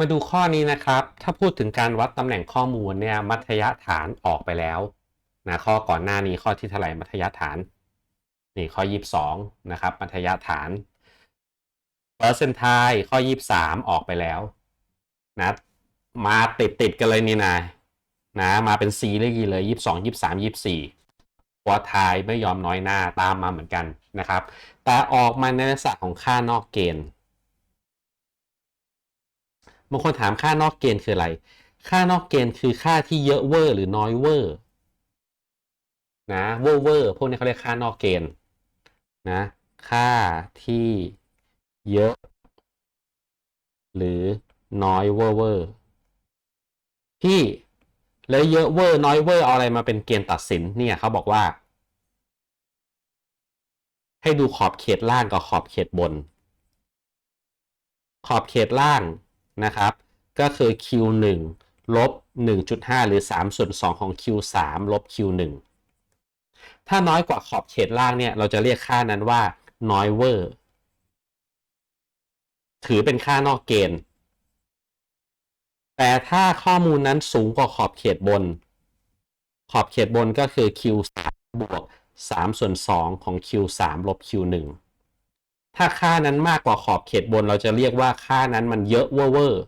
มาดูข้อนี้นะครับ ถ้าพูดถึงการวัดตำแหน่งข้อมูลเนี่ยมัธยฐานออกไปแล้วนะข้อก่อนหน้านี้ข้อที่เท่าไหร่มัธยฐานนี่ข้อ 22 นะครับ มัธยฐานเปอร์เซนต์ไทข้อ 23 ออกไปแล้วนะมาติดติดกันเลยนี่นายนะมาเป็นซีเลยกี่เลย 22 23 24ควอไทยไม่ยอมน้อยหน้าตามมาเหมือนกันนะครับ แต่ออกมาในลักษณะของค่านอกเกณฑ์ บางคนถามค่านอกเกณฑ์คืออะไร ค่านอกเกณฑ์คือค่าที่เยอะเวอร์หรือน้อยเวอร์นะเวอร์เวอร์พวกนี้เขาเรียกค่านอกเกณฑ์นะค่าที่เยอะ หรือน้อยเวอร์เวอร์พี่แล้วเยอะเวอร์น้อยเวอร์เอาอะไรมาเป็นเกณฑ์ตัดสินเนี่ยเขาบอกว่า ให้ดูขอบเขตล่างกับขอบเขตบน ขอบเขตล่าง นะครับ ก็คือ Q1 ลบ 1.5 หรือ 3 ส่วน 2 ของ Q3 ลบ Q1 ถ้าน้อยกว่าขอบเขตล่างเนี่ย เราจะเรียกค่านั้นว่าน้อยเวอร์ ถือเป็นค่านอกเกณฑ์ แต่ถ้าข้อมูลนั้นสูงกว่าขอบเขตบน ขอบเขตบนก็คือ Q3 บวก 3 ส่วน 2 ของ Q3 ลบ Q1 ถ้าค่านั้นมากกว่าขอบเขตบน เราจะเรียกว่าค่านั้นมันเยอะเวอร์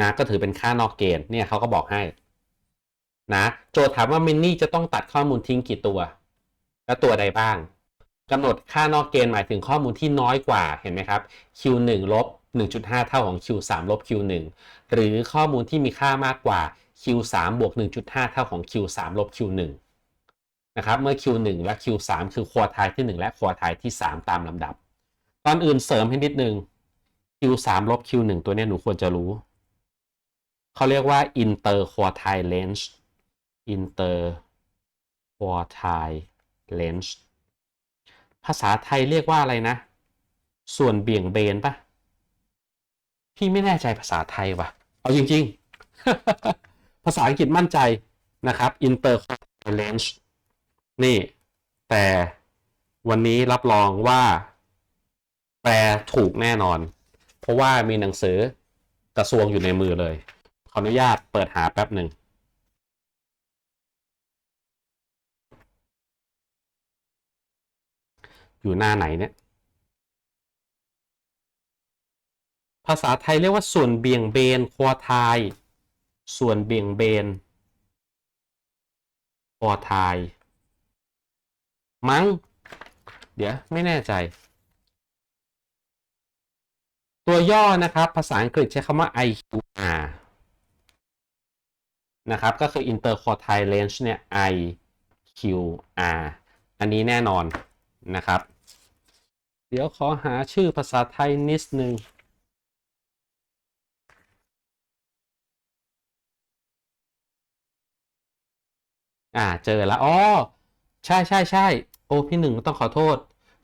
นะก็ถือเป็นค่านอกเกณฑ์เนี่ยเขาก็บอกให้นะโจทย์ถามว่ามินนี่จะต้องตัดข้อมูลทิ้งกี่ตัว และตัวใดบ้างกำหนดค่านอกเกณฑ์หมายถึงข้อมูลที่น้อยกว่าเห็นไหมครับ Q1 ลบ1.5 เท่าของ Q3 ลบ Q1 หรือข้อมูลที่มีค่ามากกว่า Q3 บวก1.5 เท่าของ Q3 ลบ Q1 นะครับเมื่อ Q1 และ Q3 คือควอไทายที่ 1 และควอไทายที่ 3 ตามลำดับ ตอนอื่นเสริมให้นิดนึง Q3 ลบ Q1 ตัวนี้หนูควรจะรู้ เขาเรียกว่า inter quartile range inter quartile range ภาษาไทยเรียกว่าอะไรนะ ส่วนเบี่ยงเบนปะพี่ไม่แน่ใจภาษาไทยว่ะ เอาจริง ๆ ภาษาอังกฤษมั่นใจนะครับ inter quartile range นี่ แต่วันนี้รับรองว่า แปลถูกแน่นอน เพราะว่ามีหนังสือกระทรวงอยู่ในมือเลย ขออนุญาตเปิดหาแป๊บหนึ่งอยู่หน้าไหนเนี่ย ภาษาไทยเรียกว่าส่วนเบี่ยงเบนควอทาย ส่วนเบี่ยงเบนควอทาย มั้ง เดี๋ยวไม่แน่ใจ ตัวย่อนะครับ ภาษาอังกฤษใช้คำว่า IQR นะครับ ก็คือ interquartile range เนี่ย IQR อันนี้แน่นอนนะครับ เดี๋ยวขอหาชื่อภาษาไทยนิดนึงอ่าเจอแล้วอ๋อ ใช่ใช่ใช่โอ้พี่หนึ่งต้องขอโทษ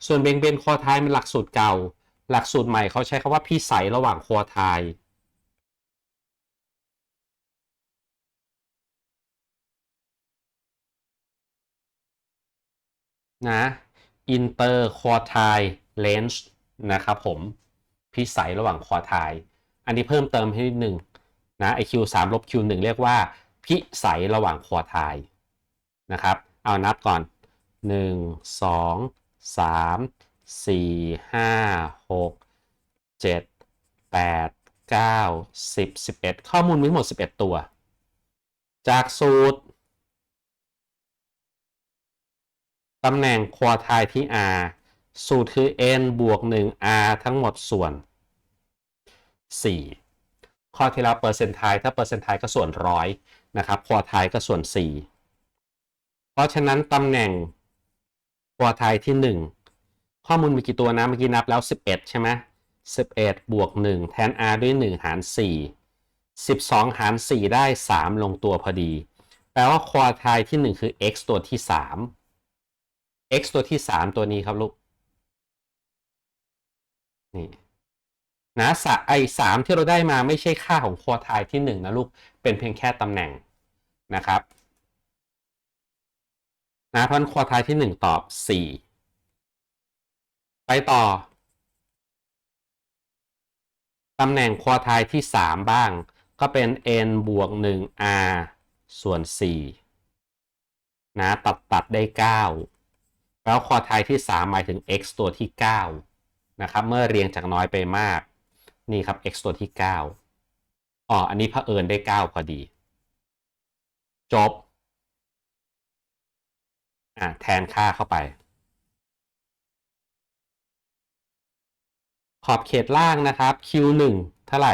ส่วนเบงเบนคอไทยมันหลักสูตรเก่า หลักสูตรใหม่เขาใช้คำว่าพี่ใสระหว่างคอไทยนะ inter quartile range นะครับผมพิสัยระหว่างคอไทยอันนี้เพิ่มเติมให้นิดหนึ่งนะไอ Q3 ลบ Q1 เรียกว่าพิสัยระหว่างคอไทยนะครับ เอานับก่อน 1 2 3 4 5 6 7 8 9 10 11 ข้อมูลมีทั้งหมด 11 ตัว จากสูตรตำแหน่งควอไทายที่ r สูตรคือ n บวก 1 r ทั้งหมดส่วน 4 ข้อที่แล้วเปอร์เซนต์ไทถ้าเปอร์เซนต์ไทก็ส่วนร้อยนะครับควอไทายก็ส่วน 4 เพราะฉะนั้นตำแหน่ง ควอไทายที่ 1 ข้อมูลมีกี่ตัวนะเมื่อกี้นับแล้ว 11 ใช่ไหม11 บวก 1 แทน r ด้วย 1 หาร 4 12 หาร 4 ได้ 3 ลงตัวพอดี แปลว่าควอไทายที่ 1 คือ x ตัวที่ 3 x ตัวที่ 3 ตัวนี้ครับลูก นี่นะสไอสามที่เราได้มาไม่ใช่ค่าของควอไทายที่ 1 นะลูก เป็นเพียงแค่ตำแหน่งนะครับ นะเพราะควอไทายที่1ตอบ4ไปต่อตำแหน่งควอไทายที่3บ้าง ก็เป็น n บวก 1r ส่วน4นะตัดตัดได้9แล้วควอไทายที่3หมายถึง x ตัวที่9นะครับเมื่อเรียงจากน้อยไปมาก นี่ครับ x ตัวที่9อ๋ออันนี้เผอิญได้9พอดี จบ อะแทนค่าเข้าไป ขอบเขตล่างนะครับ q1 เท่าไหร่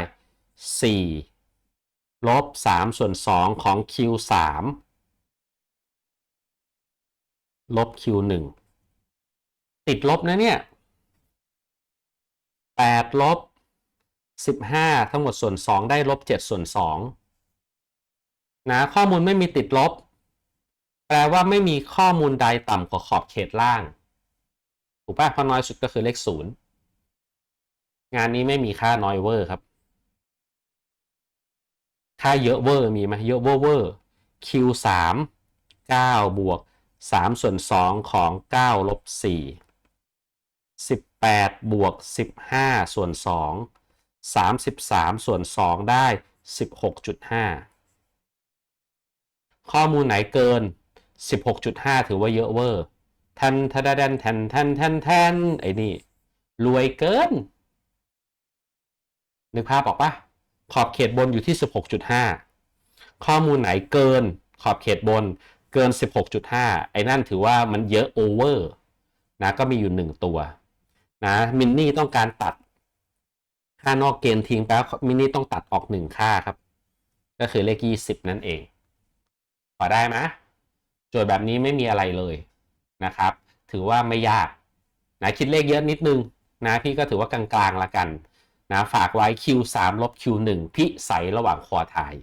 4 ลบ 3 ส่วน 2 ของ q3 ลบ q1 ติดลบนะเนี่ย 8 ลบ 15 ทั้งหมดส่วน 2 ได้ลบ 7 ส่วน2นะข้อมูลไม่มีติดลบ แปลว่าไม่มีข้อมูลใดต่ำกว่าขอบเขตล่าง ถูกป่ะเพราะน้อยสุดก็คือเลข0งานนี้ไม่มีค่าน้อยเวอร์ครับ ค่าเยอะเวอร์มีไหมเยอะเวอร์เวอร์ q 3 9บวก3ส่วน2ของ9ลบ4 18บแปดบวก15ส่วน2 33ส่วน2ได้16.5ข้อมูลไหนเกิน 16.5 ถือว่าเยอะเวอร์แทนทะดนแทนแทนแทนแทนไอ้นี่ รวยเกิน นึกภาพออกปะขอบเขตบนอยู่ที่ 16.5 ข้อมูลไหนเกิน ขอบเขตบนเกิน 16.5 ไอ้นั่นถือว่ามันเยอะโอเวอร์นะก็มีอยู่ 1 ตัวนะมินนี่ต้องการตัด ค่านอกเกณฑ์ทิ้งแปลว่ามินนี่ต้องตัดออก 1 ค่าครับ ก็คือเลข 20 นั่นเอง พอได้ไหม โจทย์แบบนี้ไม่มีอะไรเลยนะครับ ถือว่าไม่ยากนะคิดเลขเยอะนิดนึงนะพี่ก็ถือว่ากลางๆละกันนะฝากไว้ Q3 ลบ Q1 พิสัยระหว่างคอไทาย